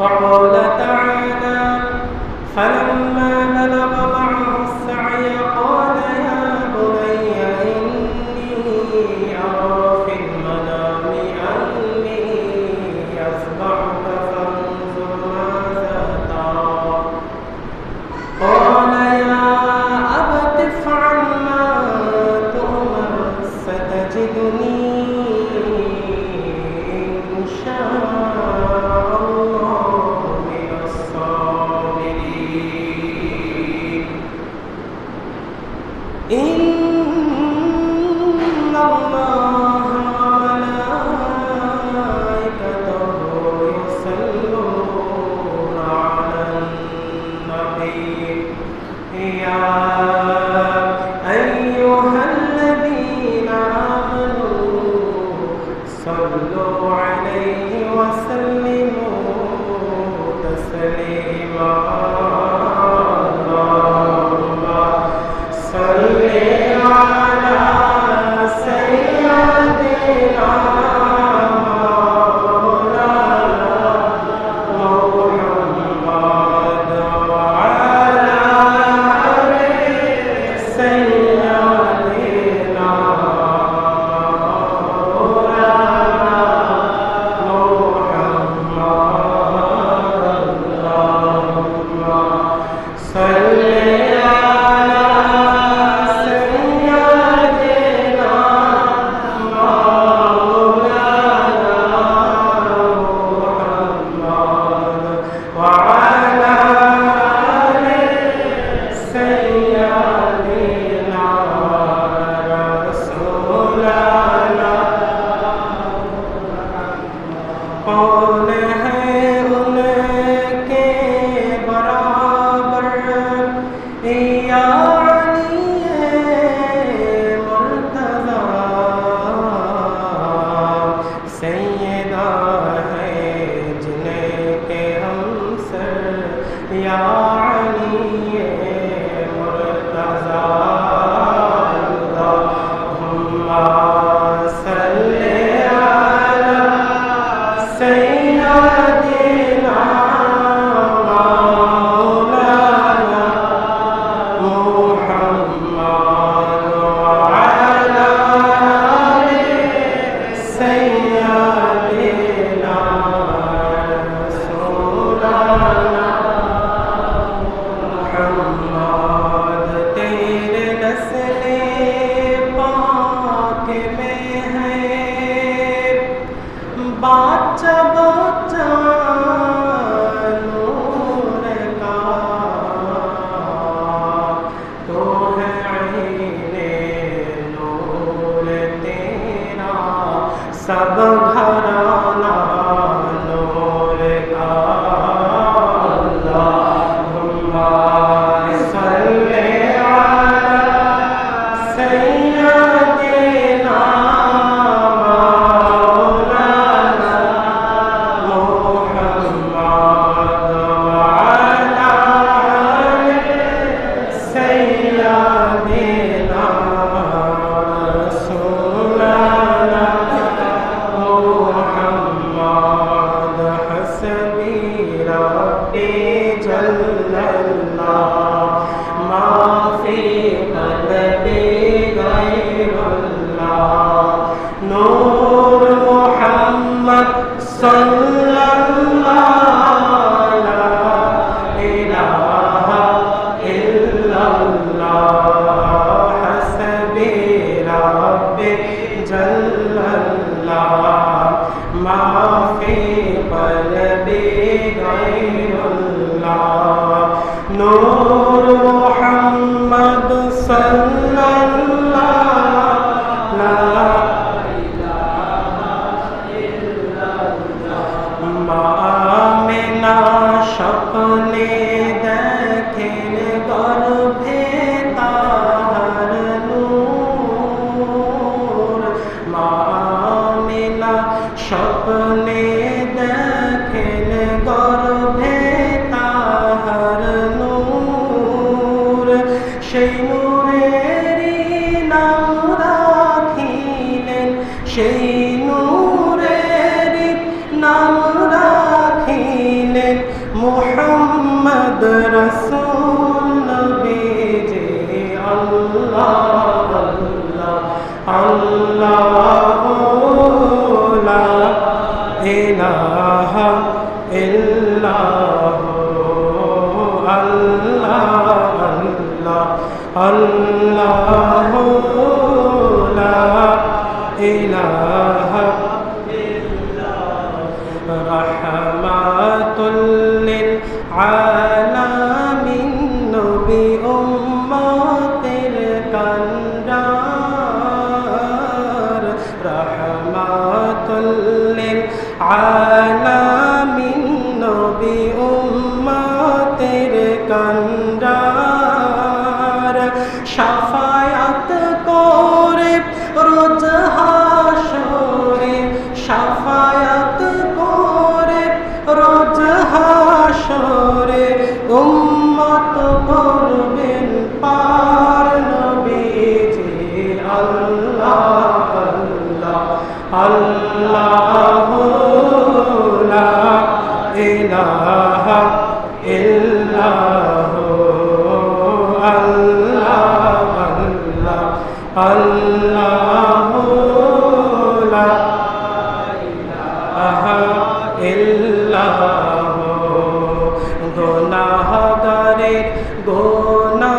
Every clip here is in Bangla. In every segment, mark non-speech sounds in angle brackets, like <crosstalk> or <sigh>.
وقال تعالى فلما بلغ নূর মোহাম্মদ মোহাম্মদ নবী উম্মতের ইল্লাহ গুনাহগারের গোনা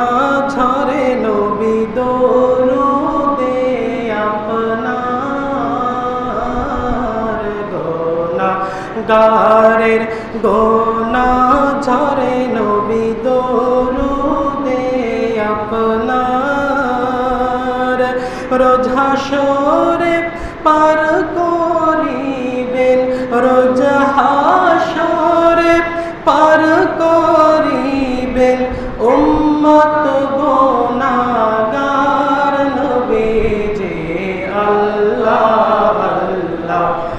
ঝরে নবী দরুদে আপনার গোনা গারের গোনা ঝরে নবী দরুদে আপনার রোজ হাসরে পার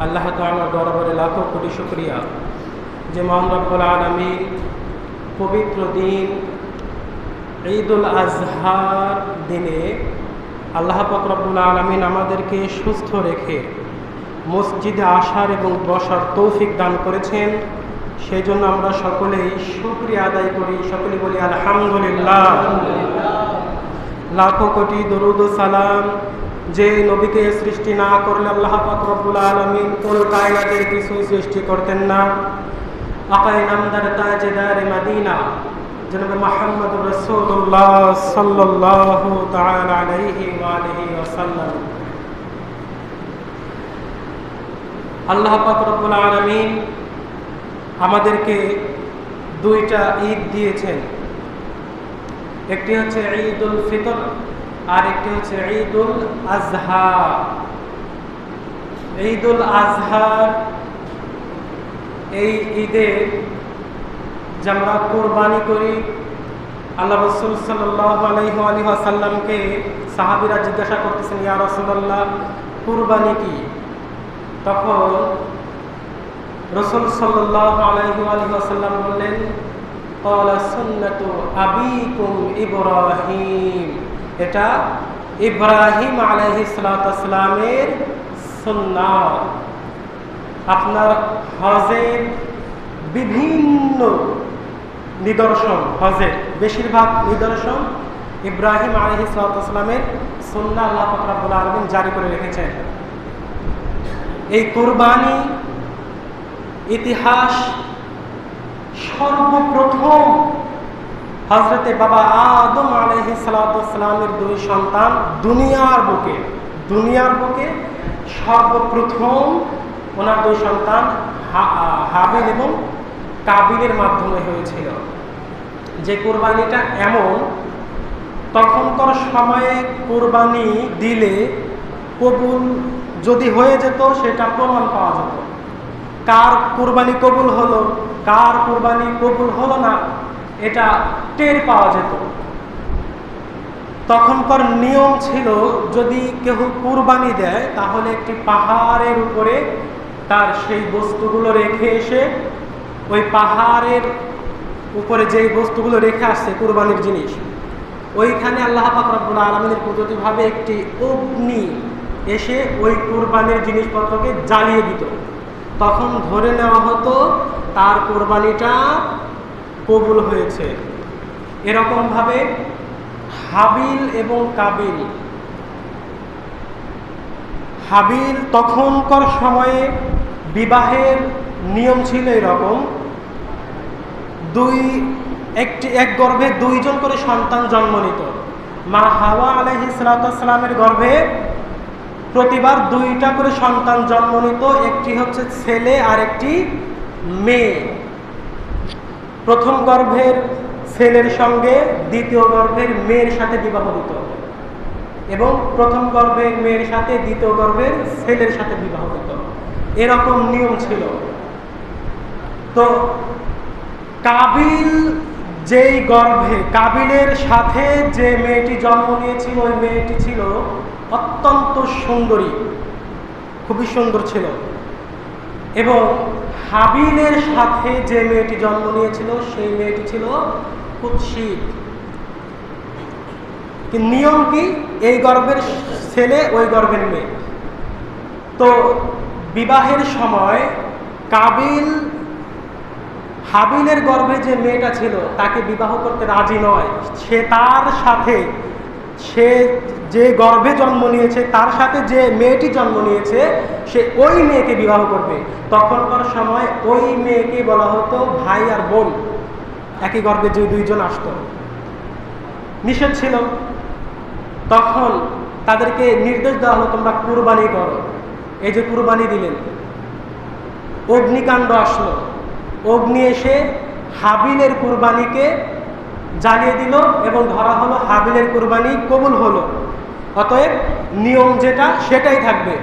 আল্লাহ তাআলার দরবারে লাখো কোটি শুক্রিয়া। যে রব্বুল আলমীর পবিত্র দিন ঈদুল আজহার দিনে আল্লাহ পাক রব্বুল আলমিন আমাদেরকে সুস্থ রেখে মসজিদে আসার এবং বসার তৌফিক দান করেছেন। সেই জন্য আমরা সকলেই শুক্রিয়া আদায় করি। সকলে বলি, আলহামদুলিল্লাহ। লাখো কোটি দরুদ সালাম। যে নবীকে সৃষ্টি না করলে আল্লাহ পাক রব্বুল আলমিন কোন কায়নাতের কিছু সৃষ্টি করতেন না। আকাই নামদার তাজেদার মাদিনা, জনাব মোহাম্মদ রসুল্লাহ তাআলা আলাইহি আলিহি আল্লাহ পাক রব্বুল আলামিন আমাদেরকে দুইটা ঈদ দিয়েছেন। একটি হচ্ছে ঈদুল ফিতর আর একটি হচ্ছে ঈদুল আজহা। ঈদুল আজহার এই ঈদে যে আমরা কোরবানি করি, আল্লাহ রসুল আসাল্লামকে সাহাবিরা জিজ্ঞাসা করতেছেন, ইয়া রসুল্লাহ কুরবানি কি? তখন রসুল আসাল্লাম বললেন আবিকুম ইব্রাহিম। এটা ইব্রাহিম আলহি সালামের আপনার হজের বিভিন্ন নিদর্শন, হজের বেশিরভাগ নিদর্শন ইব্রাহিম আলহি সালামের সন্না আল্লাহ ফকরাবুল আলমিন জারি করে রেখেছেন। এই কোরবানি ইতিহাস সর্বপ্রথম হজরতে বাবা আদম আলহি সালামের দুই সন্তান দুনিয়ার বুকে দুনিয়ার বুকে সর্বপ্রথম ওনার দুই সন্তান হাবিল এবং কাবিলের মাধ্যমে হয়েছিল। যে কোরবানিটা এমন, তখনকার সময়ে কোরবানি দিলে কবুল যদি হয়ে যেত, সেটা প্রমাণ পাওয়া যেত। কার কোরবানি কবুল হলো, কার কোরবানি কবুল হলো না এটা টের পাওয়া যেত। তখনকার নিয়ম ছিল, যদি কেউ কুরবানি দেয়, তাহলে একটি পাহাড়ের উপরে তার সেই বস্তুগুলো রেখে এসে, ওই পাহাড়ের উপরে যেই বস্তুগুলো রেখে আসছে, কুরবানির জিনিস, ওইখানে আল্লাহ পাকরাবুল আলমিনের কুদরতিভাবে একটি অগ্নি এসে ওই কুরবানির জিনিসপত্রকে জ্বালিয়ে দিত। তখন ধরে নেওয়া হতো, তার কোরবানিটা কবুল হয়েছে। এরকমভাবে হাবিল এবং কাবিল, হাবিল তখনকার সময়ে বিবাহের নিয়ম ছিল এরকম, দুই, একটি, এক গর্ভে দুইজন করে সন্তান জন্ম নিত। মা হাওয়া আলহি সালাতামের গর্ভে প্রতিবার দুইটা করে সন্তান জন্ম নিত, একটি হচ্ছে ছেলে আর একটি মেয়ে। প্রথম গর্ভের ছেলের সঙ্গে দ্বিতীয় গর্ভের মেয়ের সাথে বিবাহ দিত এবং প্রথম গর্ভের মেয়ের সাথে দ্বিতীয় গর্ভের ছেলের সাথে বিবাহ দিত এরকম নিয়ম ছিল। তো কাবিল যেই গর্ভে, কাবিলের সাথে যে মেয়েটি জন্ম নিয়েছিল, ওই মেয়েটি ছিল অত্যন্ত সুন্দরী, খুবই সুন্দর ছিল। এবং হাবিলের সাথে যে মেয়েটি জন্ম নিয়েছিল, সেই মেয়েটি ছিল কুৎসিত। নিয়ম কি? এই গর্ভের ছেলে, ওই গর্ভের মেয়ে। তো বিবাহের সময় কাবিল হাবিলের গর্ভে যে মেয়েটা ছিল, তাকে বিবাহ করতে রাজি নয়। সে তার সাথে সে যে গর্ভে জন্ম নিয়েছে, তার সাথে যে মেয়েটি জন্ম নিয়েছে, সে ওই মেয়েকে বিবাহ করবে। তখনকার সময় ওই মেয়েকে বলা হতো ভাই আর বোন। একই গর্ভে যে দুইজন আসত। নিষেধ ছিল। তখন তাদেরকে নির্দেশ দেওয়া হলো, তোমরা কুরবানি করো। এই যে কুরবানি দিলেন, অগ্নিকাণ্ড আসলো। অগ্নি এসে হাবিলের কুরবানিকে জ্বালিয়ে দিল এবং ধরা হলো হাবিলের কুরবানি, কবুল হলো। অতএব নিয়ম যেটা, সেটাই থাকবে।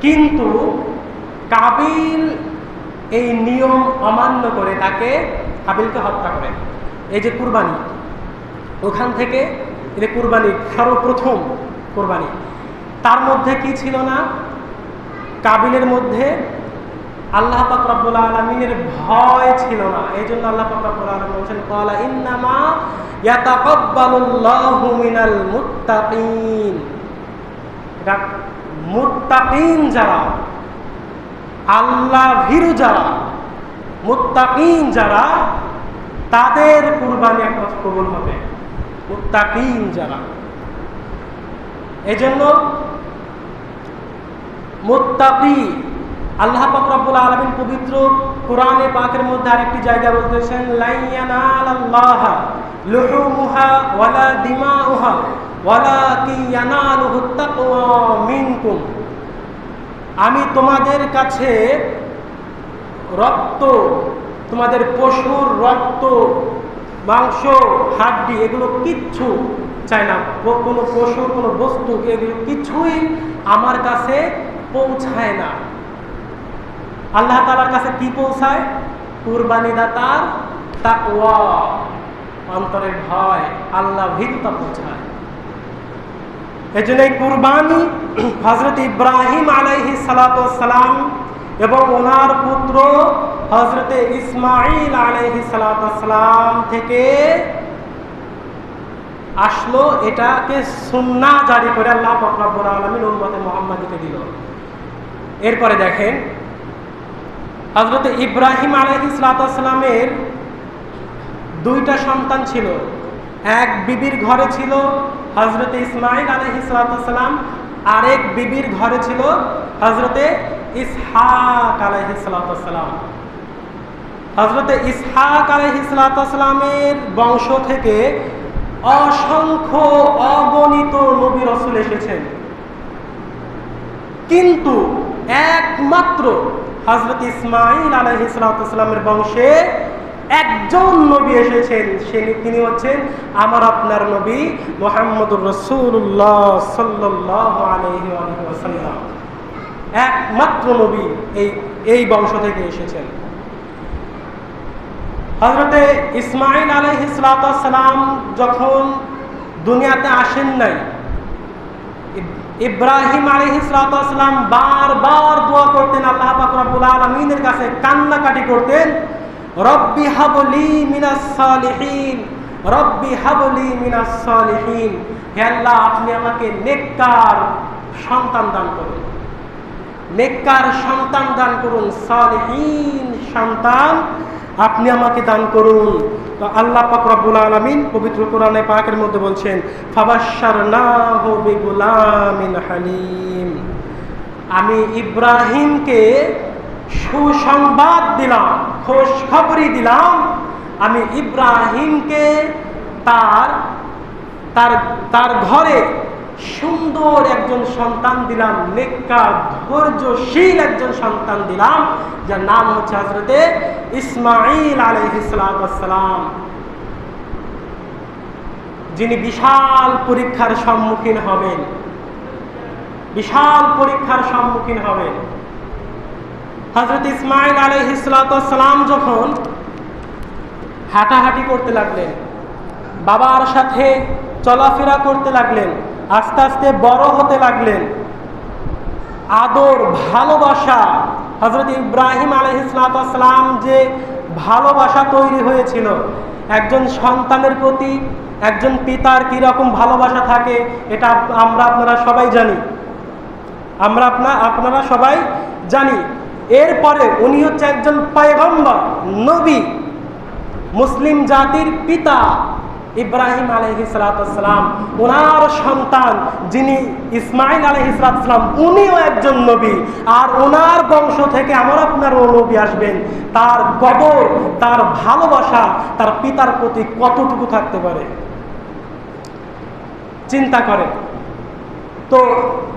কিন্তু কাবিল এই নিয়ম অমান্য করে তাকে হাবিলকে হত্যা করে। এই যে কুরবানি, ওখান থেকে এটা কুরবানি, সর্বপ্রথম কোরবানি। তার মধ্যে কি ছিল না? কাবিলের মধ্যে আল্লাহ পাক রব্বুল আলমিনের ভয় ছিল না। এই জন্য আল্লাহ পাক রব্বুল আলম বলছেন কলা ইন্নামা ইয়াতাকাব্বালুল্লাহু মিনাল মুত্তাকিন। মুত্তাকিন যারা, আল্লাহ ভীরু যারা, মুত্তাকিন যারা, তাদের কুরবানি একমাত্র কবুল হবে। মুত্তাকিন যারা। এজন্য মুত্তাকি আল্লাহ পাক আলমিন পবিত্র কোরআনে পাকের মধ্যে আরেকটি জায়গা বলতেছেন আমি তোমাদের কাছে রক্ত, তোমাদের পশুর রক্ত, মাংস, হাড্ডি এগুলো কিচ্ছু চাই না। কোনো পশুর কোনো বস্তু এগুলো কিছুই আমার কাছে পৌঁছায় না। আল্লাহ তালার কাছে কি পৌঁছায়? কুরবানি দাতার তাকওয়া। অন্তরের ভয় আল্লাহ ভীরতা পৌঁছায়। এই জন্য এই কুরবানি <clears throat> হজরত ইব্রাহিম আলাইহি সালাম এবং ওনার পুত্র হজরতে ইসমাইল আলাইহি সালাম থেকে আসলো। এটাকে সুন্না জারি করে আল্লাহ ফকরাবুল আলমিন উম্মতে মোহাম্মদকে দিল। এরপরে দেখেন হজরত ইব্রাহিম আলহিসামের দুইটা সন্তান ছিল। এক বিবির ঘরে ছিল হজরতে ইসমাইল আলহিসাম আরেক বিবির ঘরে ছিল হজরতে ইসহাক আলহিসাম হজরতে ইসহাক আলহিসামের বংশ থেকে অসংখ্য অগণিত নবী রসুল এসেছেন। কিন্তু একমাত্র হজরত ইসমাইল আলহিসামের বংশে একজন নবী এসেছেন। সে তিনি হচ্ছেন আমার আপনার নবী মোহাম্মদুর রসুল্লাহ সাল্লাহ একমাত্র নবী এই এই বংশ থেকে এসেছেন। হজরতে ইসমাইল আলহিসাম যখন দুনিয়াতে আসেন নাই ইব্রাহিম আলী আলহিসাম বারবার দোয়া করতেন, আল্লাহ পাকুল আলমিনের কাছে কান্নাকাটি করতেন, রব্বি হাবলি মিনাস সালিহিন, রব্বি হাবলি মিনাস সালিহিন, হে আল্লাহ, আপনি আমাকে নেককার সন্তান দান করুন। নেককার সন্তান দান করুন, সালিহীন সন্তান আপনি আমাকে দান করুন। আল্লাহ পাক রব্বুল আলামিন পবিত্র কোরআনে পাকের মধ্যে বলছেন, ফাবাশশারনাহু বিগুলামিন হালিম। আমি ইব্রাহিমকে সুসংবাদ দিলাম খোশ খবরই দিলাম। আমি ইব্রাহিমকে তার তার তার ঘরে সুন্দর একজন সন্তান দিলাম, নেককার, ধৈর্যশীল একজন সন্তান দিলাম, যার নাম হচ্ছে হজরতে ইসমাইল আলহিসাম যিনি বিশাল পরীক্ষার সম্মুখীন হবেন। বিশাল পরীক্ষার সম্মুখীন হবেন। হজরত ইসমাইল আলহিসাম যখন হাঁটাহাঁটি করতে লাগলেন, বাবার সাথে চলাফেরা করতে লাগলেন আস্তে আস্তে বড় হতে লাগলেন। আদর, ভালোবাসা হজরত ইব্রাহিম আলহিসাম যে ভালোবাসা তৈরি হয়েছিল। একজন সন্তানের প্রতি একজন পিতার কীরকম ভালোবাসা থাকে, এটা আমরা আপনারা সবাই জানি। আমরা আপনা, আপনারা সবাই জানি। এরপরে উনি হচ্ছে একজন পায়গম্বর, নবী, মুসলিম জাতির পিতা। ইব্রাহিম আলহি সালাতাম ওনার সন্তান যিনি ইসমাইল আলহি সালাতাম উনিও একজন নবী। আর ওনার বংশ থেকে আমার আপনার নবী আসবেন। তার কদর তার ভালোবাসা, তার পিতার প্রতি কতটুকু থাকতে পারে? চিন্তা করেন। তো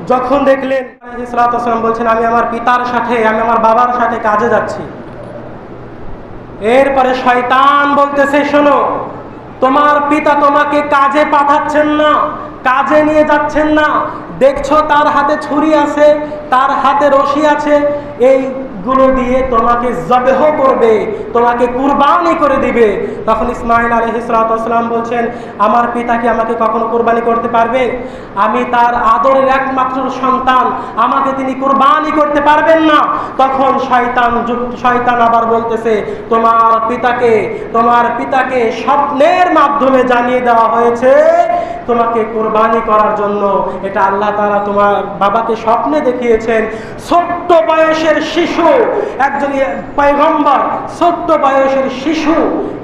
যখন দেখলেন সালাতাম বলছেন, আমি আমার পিতার সাথে, আমি আমার বাবার সাথে কাজে যাচ্ছি। এরপরে শয়তান বলতেছে, শোনো তোমার পিতা তোমাকে কাজে পাঠাচ্ছেন না, কাজে নিয়ে যাচ্ছেন না। দেখছ তার হাতে ছুরি আছে, তার হাতে রশি আছে এইগুলো দিয়ে তোমাকে জবেহ করবে, তোমাকে কুরবানি করে দিবে। তখন ইসমাইল আলহিসাম বলছেন, আমার পিতা কি আমাকে কখনো কুরবানি করতে পারবে? আমি তার আদরের একমাত্র সন্তান, আমাকে তিনি কুরবানি করতে পারবেন না। তখন শয়তান শয়তান আবার বলতেছে, তোমার পিতাকে তোমার পিতাকে স্বপ্নের মাধ্যমে জানিয়ে দেওয়া হয়েছে, তোমাকে কোরবানি করার জন্য। এটা আল্লাহ তারা তোমার বাবাকে স্বপ্নে দেখিয়েছেন। ছোট্ট বয়সের শিশু, একজন পয়গম্বর, ছোট্ট বয়সের শিশু,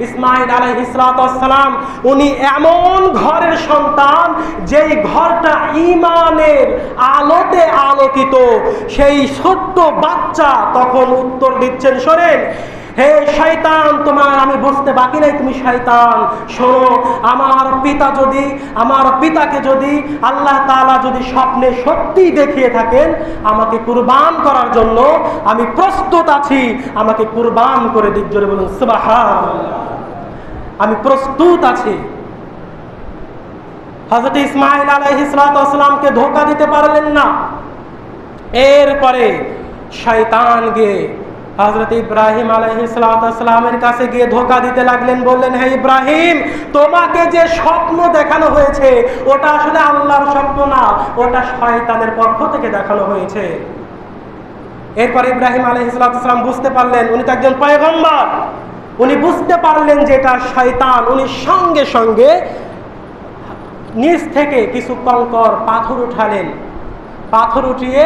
ইসমাইল আলহ ইসলাতাম উনি এমন ঘরের সন্তান, যেই ঘরটা ইমানের আলোতে আলোকিত। সেই ছোট্ট বাচ্চা তখন উত্তর দিচ্ছেন, শোনেন হে শয়তান, তোমার আমি বুঝতে বাকি নাই, তুমি শয়তান। শোনো, আমার পিতা যদি, আমার পিতাকে যদি আল্লাহ তালা যদি স্বপ্নে সত্যি দেখিয়ে থাকেন, আমাকে কুরবান করার জন্য আমি প্রস্তুত আছি। আমাকে কুরবান করে দিক, জোরে বলুন আমি প্রস্তুত আছি। হজরত ইসমাইল আলহিসামকে ধোকা দিতে পারলেন না। এরপরে শয়তান গিয়ে হজরত ইব্রাহিম আলহিসামের কাছে গিয়ে ধোকা দিতে লাগলেন, বললেন হ্যাঁ ইব্রাহিম, তোমাকে যে স্বপ্ন দেখানো হয়েছে, ওটা আসলে আল্লাহর স্বপ্ন না, ওটা শয়তানের পক্ষ থেকে দেখানো হয়েছে। এরপর ইব্রাহিম আলহিসাম বুঝতে পারলেন, উনি তো একজন পয়গম্বর। উনি বুঝতে পারলেন যে এটা শয়তান, উনি সঙ্গে সঙ্গে নিচ থেকে কিছু কঙ্কর পাথর উঠালেন। পাথর উঠিয়ে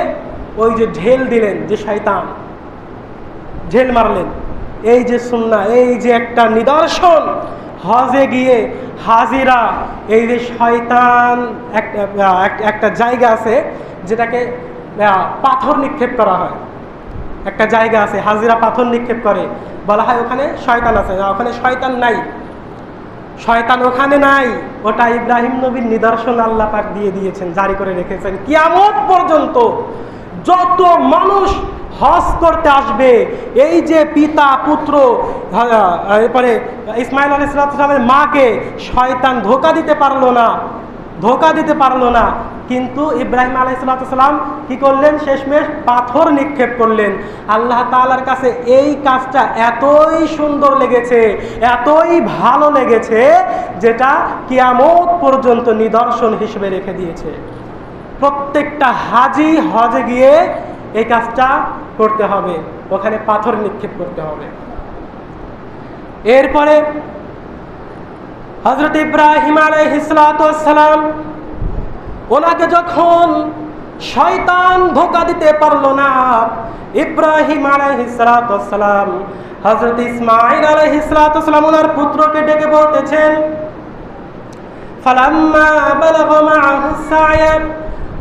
ওই যে ঢেল দিলেন যে শয়তান। ঢেল মারলেন। এই যে সুন্না এই যে একটা নিদর্শন, হজে গিয়ে হাজিরা, এই যে শয়তান একটা জায়গা আছে যেটাকে পাথর নিক্ষেপ করা হয়। একটা জায়গা আছে, হাজিরা পাথর নিক্ষেপ করে। বলা হয় ওখানে শয়তান আছে। ওখানে শয়তান নাই। শয়তান ওখানে নাই। ওটা ইব্রাহিম নবীর নিদর্শন আল্লাহ পাক দিয়ে দিয়েছেন, জারি করে রেখেছেন। কিয়ামত পর্যন্ত যত মানুষ হজ করতে আসবে, এই যে পিতা, পুত্র এরপরে ইসমাইল আলী সালামের মাকে শয়তান ধোকা দিতে পারল না, ধোকা দিতে পারল না, কিন্তু ইব্রাহিম আলাইসালাম কি করলেন? শেষমেশ পাথর নিক্ষেপ করলেন। আল্লাহ তাআলার কাছে এই কাজটা এতই সুন্দর লেগেছে, এতই ভালো লেগেছে, যেটা কিয়ামত পর্যন্ত নিদর্শন হিসেবে রেখে দিয়েছে। প্রত্যেকটা হাজি হজে গিয়ে এই কাজটা করতে হবে। ওখানে পাথর নিক্ষেপ করতে হবে। এরপরে হজরত ইব্রাহিম আলাইহিসালাম ওনাকে যখন শয়তান ধোকা দিতে পারল না, ইব্রাহিম আলাইহিসালাম হজরত ইসমাইল আলাইহিসালাম ওনার পুত্রকে ডেকে বলতেছেন, ফালাম্মা বালাগা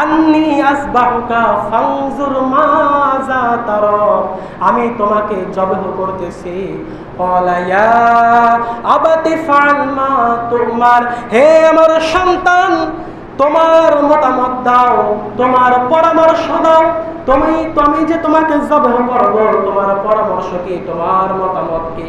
আন্নি আসবাহুকা ফাংজুর মাজা তার। আমি তোমাকে জবহ করতেছি। তোমার। হে আমার সন্তান, তোমার মতামত দাও, তোমার পরামর্শ দাও। তুমি তুমি যে তোমাকে জবহ করব, তোমার পরামর্শ কি, তোমার মতামত কি?